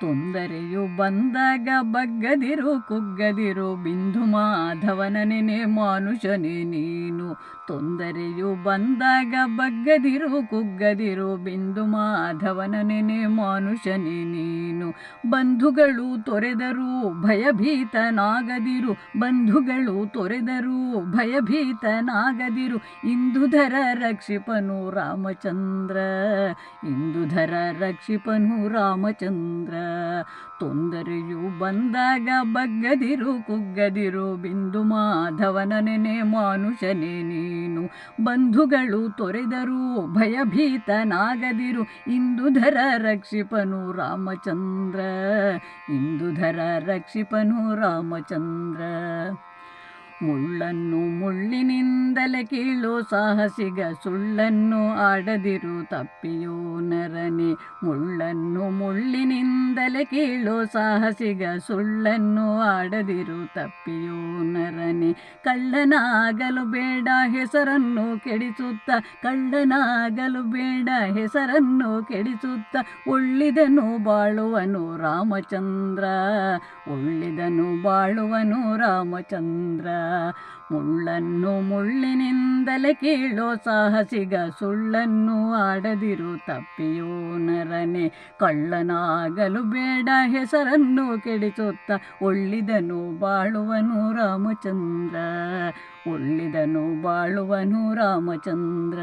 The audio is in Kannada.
ತೊಂದರೆಯು ಬಂದಾಗ ಬಗ್ಗದಿರು, ಕುಗ್ಗದಿರು. ಬಿಂದು ಮಾಧವನ ನೆನೆ, ಮಾನುಷನೇ ನೀನು. ತೊಂದರೆಯು ಬಂದಾಗ ಬಗ್ಗದಿರು, ಕುಗ್ಗದಿರು. ಬಿಂದು ಮಾಧವನ ನೆನೆ, ಮಾನುಷನೇ ನೀನು. ಬಂಧುಗಳು ತೊರೆದರು ಭಯಭೀತನಾಗದಿರು. ಬಂಧುಗಳು ತೊರೆದರು ಭಯಭೀತನಾಗದಿರು. ಇಂದುಧರ ರಕ್ಷಿಪನು ರಾಮಚಂದ್ರ. ಇಂದುಧರ ರಕ್ಷಿಪನು ರಾಮಚಂದ್ರ. ತೊಂದರೆಯು ಬಂದಾಗ ಬಗ್ಗದಿರು, ಕುಗ್ಗದಿರು. ಬಿಂದು ಮಾಧವನ ನೆನೆ, ಮಾನುಷನೇ ನೀನು. ಬಂಧುಗಳು ತೊರೆದರು ಭಯಭೀತನಾಗದಿರು. ಇಂದುಧರ ರಕ್ಷಿಪನು ರಾಮಚಂದ್ರ, ಇಂದುಧರ ರಕ್ಷಿಪನು ರಾಮಚಂದ್ರ. ಮುಳ್ಳನ್ನು ಮುಳ್ಳಿನಿಂದಲೇ ಕೀಳು ಸಾಹಸಿಗ ಸುಳ್ಳನ್ನು ಆಡದಿರು ತಪ್ಪಿಯೋ ನರನೆ. ಮುಳ್ಳನ್ನು ಮುಳ್ಳಿನಿಂದಲೇ ಕೀಳು ಸಾಹಸಿಗ ಸುಳ್ಳನ್ನು ಆಡದಿರು ತಪ್ಪಿಯೋ ನರನೆ. ಕಳ್ಳನಾಗಲು ಬೇಡ ಹೆಸರನ್ನು ಕೆಡಿಸುತ್ತ, ಕಳ್ಳನಾಗಲು ಬೇಡ ಹೆಸರನ್ನು ಕೆಡಿಸುತ್ತ ಒಳ್ಳಿದನು ಬಾಳುವನು ರಾಮಚಂದ್ರ ಒಳ್ಳಿದನು ಬಾಳುವನು ರಾಮಚಂದ್ರ. ಮುಳ್ಳನ್ನು ಮುಳ್ಳಿನಿಂದಲೇ ಕೀಳೋ ಸಾಹಸಿಗ ಸುಳ್ಳನ್ನು ಆಡದಿರು ತಪ್ಪಿಯೋ ನರನೆ. ಕಳ್ಳನಾಗಲು ಬೇಡ ಹೆಸರನ್ನು ಕೆಡಿಸುತ್ತ ಒಳ್ಳಿದನು ಬಾಳುವನು ರಾಮಚಂದ್ರ, ಒಳ್ಳಿದನು ಬಾಳುವನು ರಾಮಚಂದ್ರ.